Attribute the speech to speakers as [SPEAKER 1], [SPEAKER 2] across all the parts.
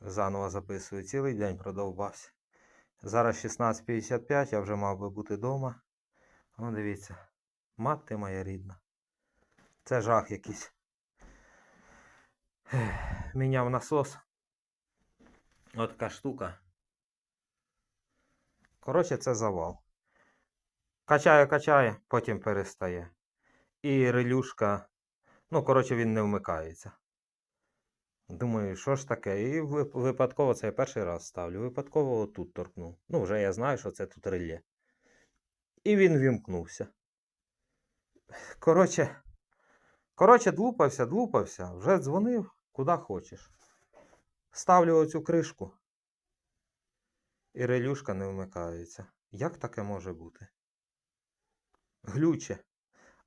[SPEAKER 1] Заново записую. Цілий день продовбався. Зараз 16.55, я вже мав би бути вдома. Ну, дивіться. Мати моя рідна. Це жах якийсь. Міняв насос. От така штука. Коротше, це завал. Качає, качає, потім перестає. І релюшка. Ну, коротше, він не вмикається. Думаю, що ж таке? І випадково це я перший раз ставлю. Випадково тут торкнув. Ну, вже я знаю, що це тут реле. І він вімкнувся. Коротше, коротше, длупався, длупався, вже дзвонив, куди хочеш. Ставлю оцю кришку. І релюшка не вмикається. Як таке може бути? Глюче.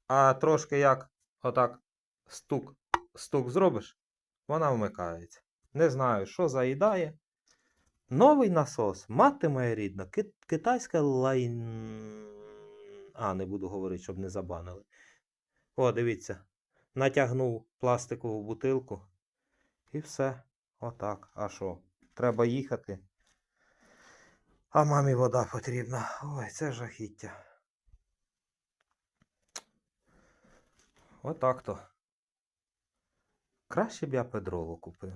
[SPEAKER 1] А трошки як отак стук, стук зробиш, вона вмикається. Не знаю, що заїдає. Новий насос, мати моя рідна, китайська лайн. А, не буду говорити, щоб не забанили. О, дивіться. Натягнув пластикову бутилку. І все. Отак. А що? Треба їхати. А мамі вода потрібна. Ой, це жахіття. Отак то. Краще б я педролу купив.